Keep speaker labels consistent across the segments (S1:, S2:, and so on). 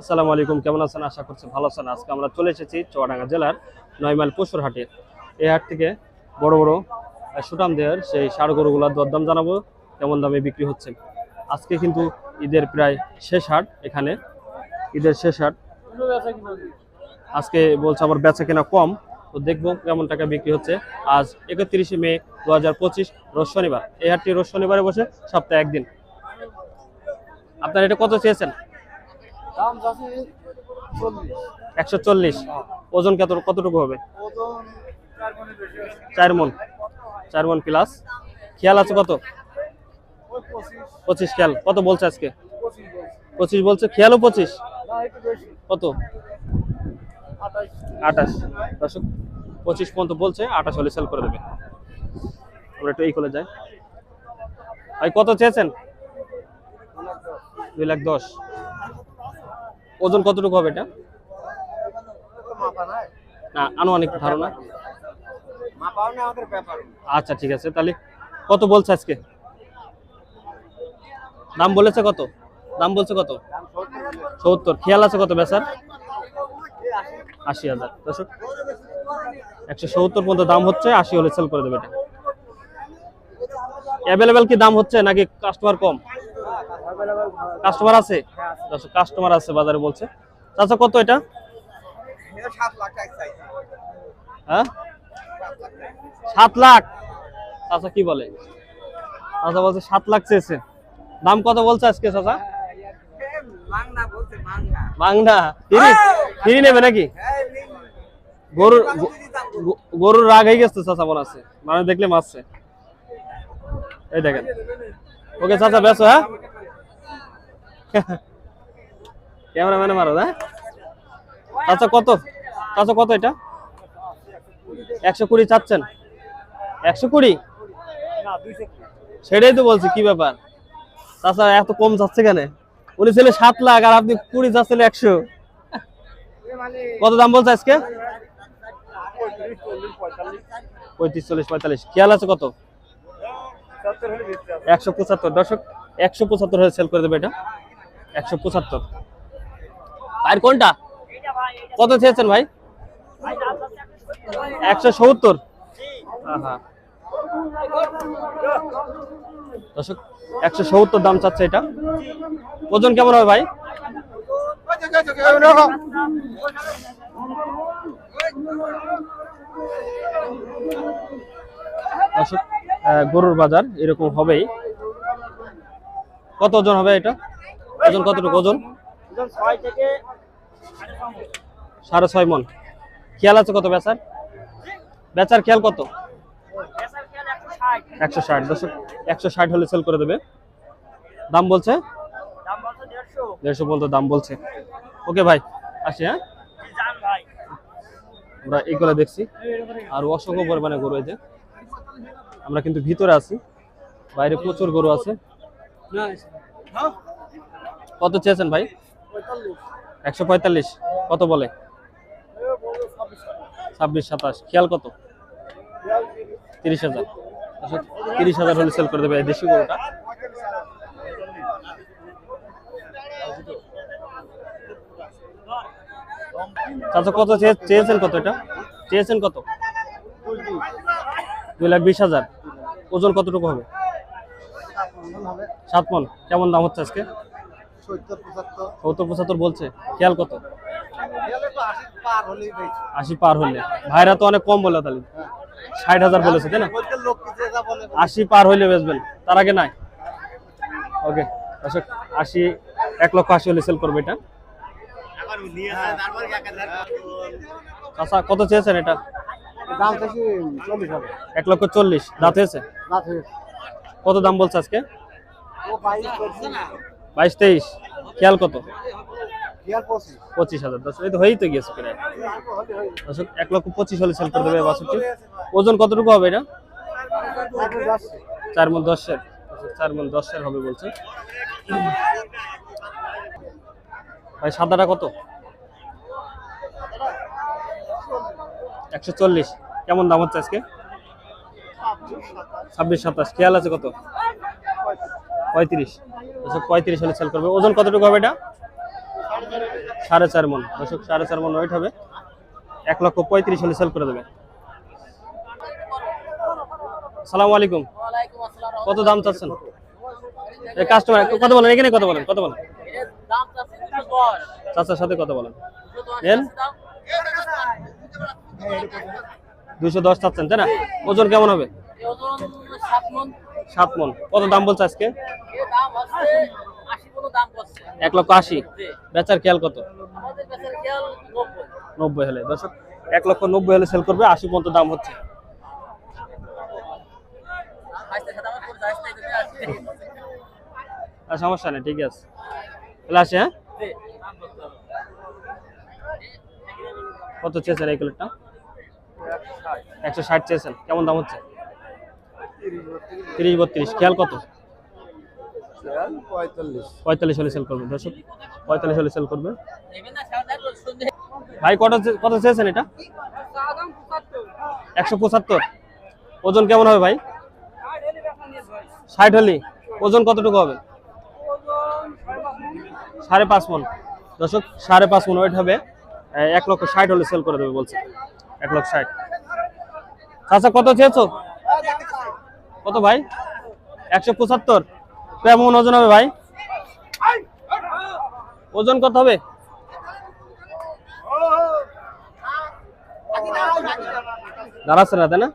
S1: আসসালামু আলাইকুম, কেমন আছেন? আশা করছি ভালো আছেন। আজকে আমরা চলে এসেছি চুয়াডাঙ্গা জেলার নয়মাইল পশুর হাটে। এই হাট থেকে বড় বড় সুটাম দেহের সেই ষাড় গরুগুলোর দরদাম জানাব, কেমন দামে বিক্রি হচ্ছে। আজকে কিন্তু ঈদের প্রায় শেষ হাট এখানে। ঈদের শেষ হাট। আজকে বলছে আবার বেচা কেনা কম, তো দেখব কেমন টাকা বিক্রি হচ্ছে। আজ একত্রিশে মে দু হাজার পঁচিশ, রোজ শনিবার। এই হাটটি রোজ শনিবারে বসে, সপ্তাহে একদিন। আপনার এটা কত চেয়েছেন?
S2: দাম যাচ্ছে চল্লিশ।
S1: একশো চল্লিশ। ওজন কত কতটুকু হবে?
S2: ওজন চার মনে বেশি আছে।
S1: মন। চার মন প্লাস খেয়াল আছে কত?
S2: ওই পঁচিশ।
S1: পঁচিশ খেয়াল। কত বলছে আজকে?
S2: পঁচিশ বলছে।
S1: খেয়ালও পঁচিশ?
S2: না একটু বেশি।
S1: কত?
S2: আঠাশ।
S1: আঠাশ। দর্শক পঁচিশ পর্যন্ত বলছে আঠাশ হলে সেল করে দেবে। আমরা একটু এই করে যাই। ভাই কত চেয়েছেন? দুই লাখ দশ। ওজন কতটুকু হবে এটা? না, আনুমানিক ধারণা। আচ্ছা ঠিক আছে। তাহলে কত বলছে আজকে? দাম বলেছে কত? দাম বলছে কত?
S2: সত্তর।
S1: খেয়াল আছে কত বেচার? আশি হাজার। একশো সত্তর পর্যন্ত দাম হচ্ছে, আশি হলে সেল করে দেবে এটা। অ্যাভেলেবেল কি দাম হচ্ছে নাকি কাস্টমার কম? কাস্টমার আছে? কাস্টমার আছে বাজারে বলছে। চাচা, কত এটা? হ্যাঁ? সাত লাখ। চাচা, কি বলে? চাচা বলছে সাত লাখ চেয়েছে। দাম কত বলছে আজকে, চাচা? বাংলা। ফিরি? ফিরি নেবে নাকি? গরুর গরুর রাগ হয়ে গেছে, চাচা মনে আছে মানে দেখলে মারছে। এই দেখেন। ওকে, চাচা বেসো হ্যাঁ? ক্যামেরাম্যানে মারো হ্যাঁ? আচ্ছা কত? আচ্ছা কত এটা? একশো কুড়ি চাচ্ছেন। একশো কুড়ি? সেটাই তো বলছি, কি ব্যাপার? চাচা এত কম যাচ্ছে কেন? উনি ছেলে সাত লাখ, আর আপনি কুড়ি যাচ্ছেন একশো। কত দাম বলছে আজকে?
S2: পঁয়ত্রিশ, চল্লিশ, পঁয়তাল্লিশ।
S1: খেয়াল আছে কত? একশো পঁচাত্তর। দর্শক, একশো পঁচাত্তর সেল করে দেবে এটা। একশো পঁচাত্তর। ভাইয়ের কোনটা? কত চেয়েছেন ভাই? একশো সত্তর। দর্শক, একশো সত্তর দাম চাচ্ছে এটা। ওজন কেমন হবে ভাই? গরুর বাজার এরকম হবেই। কত ওজন হবে এটা? ওজন কতটুকু ওজন? সাড়ে ছয় মন। খেয়াল আছে কত বেচার? বেচার খেয়াল কত? একশো ষাট। দর্শক একশো ষাট হলে সেল করে দেবে। দাম বলছে?
S2: দেড়শো।
S1: পর্যন্ত দাম বলছে। ওকে ভাই আসি হ্যাঁ? আমরা এইগুলো দেখছি। আর অসংখ্য পরিমাণে গরু এই যে। আমরা কিন্তু ভিতরে আছি। বাইরে প্রচুর গরু আছে। কত চেয়েছেন ভাই? একশো পঁয়তাল্লিশ। কত বলে? ছাব্বিশ, সাতাশ। খেয়াল কত? তিরিশ হাজার। তিরিশ হাজার হলে সেল করে দেবে দেশি গরুটা। চাচা, কত চেয়ে- চেয়েছেন কত এটা? চেয়েছেন কত? দুই লাখ বিশ হাজার। ওজন কতটুকু হবে? সাত মন। কেমন দাম হচ্ছে আজকে?
S2: সত্তর পঁচাত্তর
S1: বলছে। খেয়াল কত?
S2: আশি পার
S1: হইলে ভাইরা তো অনেক কম বলে তাহলে। ষাট হাজার বলেছে তাই না? আশি পার হইলে বেচবেন। তার আগে নাই? ওকে দর্শক আশি এক লক্ষ আশি হলে সেল করবে এটা। আচ্ছা কত চেয়েছেন এটা? এক লক্ষ চল্লিশ। দাঁত হয়েছে? কত দাম বলছে আজকে?
S2: বাইশ
S1: তেইশ। খেয়াল কত?
S2: পঁচিশ।
S1: হাজার। দর্শক এই তো হয়েই তো গিয়েছে প্রায়। দর্শক এক লক্ষ পঁচিশ হলে সেল করে দেবে বাষট্টি। ওজন কতটুকু হবে এটা? চার মন দশের। চার মন দশের হবে বলছে। ভাই সাদাটা কত? একশো চল্লিশ। কেমন দাম হচ্ছে আজকে? ছাব্বিশ সাতাশ। খেয়াল আছে কত? পঁয়ত্রিশ। আচ্ছা পঁয়ত্রিশ হলে সেল করবে। ওজন কতটুকু হবে এটা? সাড়ে চার মন। দর্শক সাড়ে চার মন ওয়েট হবে। এক লক্ষ পঁয়ত্রিশ হলে সেল করে দেবে। সালামু আলাইকুম। কত দাম চাচ্ছেন? কাস্টমার কত বলেন? এখানে কত বলেন? কত বলেন?
S3: দুশো দশ।
S1: চাচার সাথে কত বলেন?
S3: দুশো
S1: নেন। দুইশো দশ চাচ্ছেন তাই না? ওজন কেমন হবে?
S3: সাত মন।
S1: কত দাম বলছে আজকে? এক লক্ষ আশি। বেচার খেয়াল কত?
S3: নব্বই।
S1: হলে। দর্শক এক লক্ষ নব্বই হলে সেল করবে আশি পর্যন্ত দাম হচ্ছে। সমস্যা নেই ঠিক আছে। তাহলে আসে হ্যাঁ? কত চেয়েছেন এই কুলেটটা একশো ষাট চেয়েছেন। কেমন দাম হচ্ছে? তিরিশ বত্রিশ। খেয়াল কত?
S2: পঁয়তাল্লিশ।
S1: হলে সেল করবে। দর্শক পঁয়তাল্লিশ হলে সেল করবে। ভাই কত চে- কত চেয়েছেন এটা? একশো পঁচাত্তর। ওজন কেমন হবে ভাই? ষাট হলি। ওজন কতটুকু হবে? সাড়ে পাঁচ মন। দর্শক সাড়ে পাঁচ মন ওয়েট হবে। এক লক্ষ ষাট হলে সেল করে দেবে বলছে। এক লক্ষ ষাট। আচ্ছা কত চেয়েছো? কত ভাই? একশো পঁচাত্তর। কেমন ওজন হবে ভাই? ওজন কত হবে? দাঁড়াচ্ছে না, তাই না?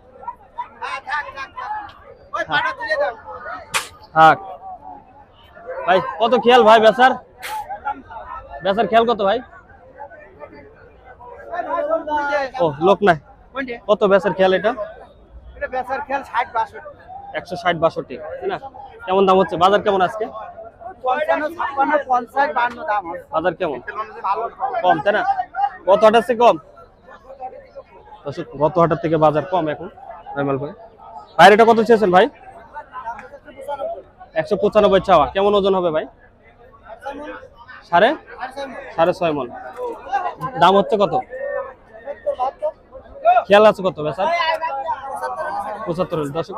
S1: থাক। ভাই, কত খেয়াল ভাই বেচার? বেচার খেয়াল কত ভাই? ও, লোক নাই। কত বেচার খেয়াল এটা
S2: বেচার খেয়াল ষাট বাষট্টি।
S1: একশো ষাট বাষট্টি, তাই না? কেমন দাম হচ্ছে? বাজার কেমন আজকে? বাজার কেমন? কম, তাই না? গত হাটার থেকে কম? গত হাটার থেকে বাজার কম এখন, নর্মাল ভাই, এটা কত চেয়েছেন ভাই? একশো পঁচানব্বই চাওয়া। কেমন ওজন হবে ভাই? সাড়ে? সাড়ে ছয় মন। দাম হচ্ছে কত? খেয়াল আছে কত, বেচার? পঁচাত্তর দর্শক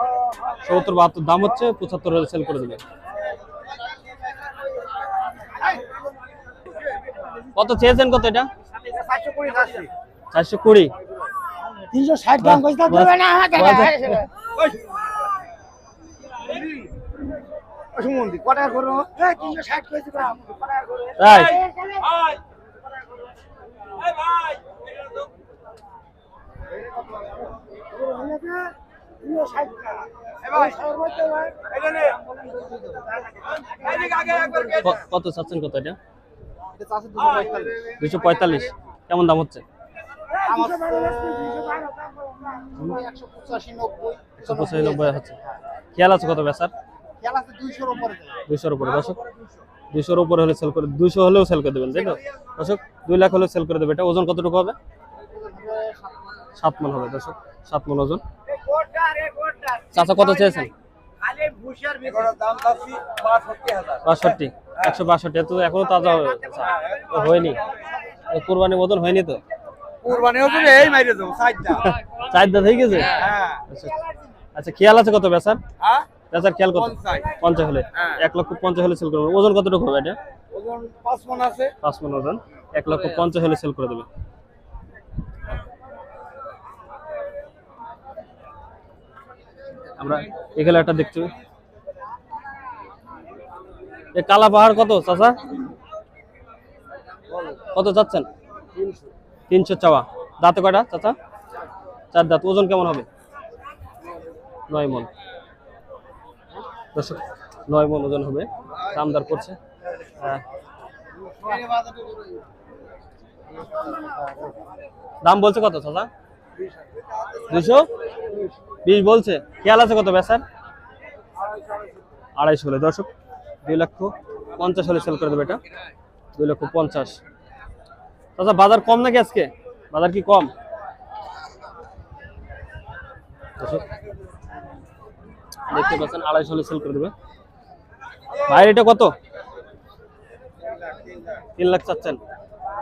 S1: সত্তর বাহাত্তর দাম হচ্ছে পঁচাত্তর হলে সেল করে দেবে কত চেয়েছেন কত এটা?
S2: চারশো কুড়ি। তিনশো ষাট দাম কইতে দেবে না সুমন্দি কটা করো তিনশো ষাট
S1: কত চাচ্ছেন কত এটা? দুশো পঁয়তাল্লিশ। কেমন দাম হচ্ছে? খেয়াল আছে কত
S2: উপরে
S1: দুইশোর উপরে। দর্শক দুইশোর উপরে হলে সেল করে দুইশো হলেও সেল করে দেবেন তাই তো? দর্শক দুই লাখ হলেও সেল করে দেবে। এটা ওজন কতটুকু হবে? সাত মন হবে। দর্শক সাত মন ওজন। চাচা কত চেয়েছেন?
S2: বাষট্টি
S1: একশো বাষট্টি এত এখনও তাজা আচ্ছা, হয়নি। কোরবানি মতন হয়নি তো?
S2: কুরবানি হবে এই মাইরে দেবো সাইডটা
S1: চার দাঁত হয়ে
S2: হ্যাঁ।
S1: আচ্ছা। আচ্ছা খেয়াল আছে কত বেচার
S2: হ্যাঁ?
S1: বেচার খেয়াল কত?
S2: পঞ্চাশ।
S1: হলে। এক লক্ষ পঞ্চাশ হলে সেল করবে ওজন কতটুকু হবে এটা?
S2: ওজন পাঁচ মন আছে।
S1: পাঁচ মন ওজন। এক লক্ষ পঞ্চাশ হলে সেল করে দেবে। আমরা এখানে একটা দেখছি কালা পাহাড় কত, চাচা? কত চাচ্ছেন? তিনশো চাওয়া। দাঁতে কয়টা, চাচা? চার দাঁত। ওজন কেমন হবে? নয় মন। নয় মন ওজন হবে। দামদার করছে দাম বলছে কত, চাচা? দুশো? বিশ বলছে। খেয়াল আছে কত বেচার? আড়াইশো হলে। দর্শক, দুই লক্ষ পঞ্চাশ হলে সেল করে দেবে এটা। দুই লক্ষ পঞ্চাশ। চাচা, বাজার কম নাকি আজকে? বাজার কি কম? দেখতে পাচ্ছেন, আড়াইশো হলে সেল করে দেবে। ভাইয়ের এটা কত? তিন লাখ চাচ্ছেন।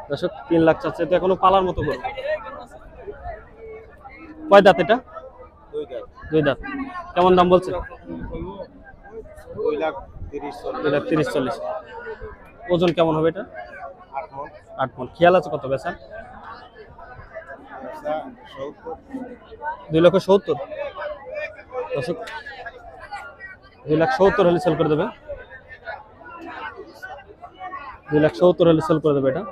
S1: দর্শক, তিন লাখ চাচ্ছে। তো এখনও পালার মতো করে কয় দাঁত এটা? দুই দাঁত। কেমন দাম বলছে?
S2: দুই লাখ তিরিশ
S1: চল্লিশ। ওজন কেমন হবে এটা?
S2: আট
S1: আট মন। খেয়াল আছে কত বেচা? দুই লক্ষ সত্তর? দর্শক দুই লাখ সত্তর হলে সেল করে দেবে। দুই লাখ সত্তর হলে সেল করে দেবে এটা।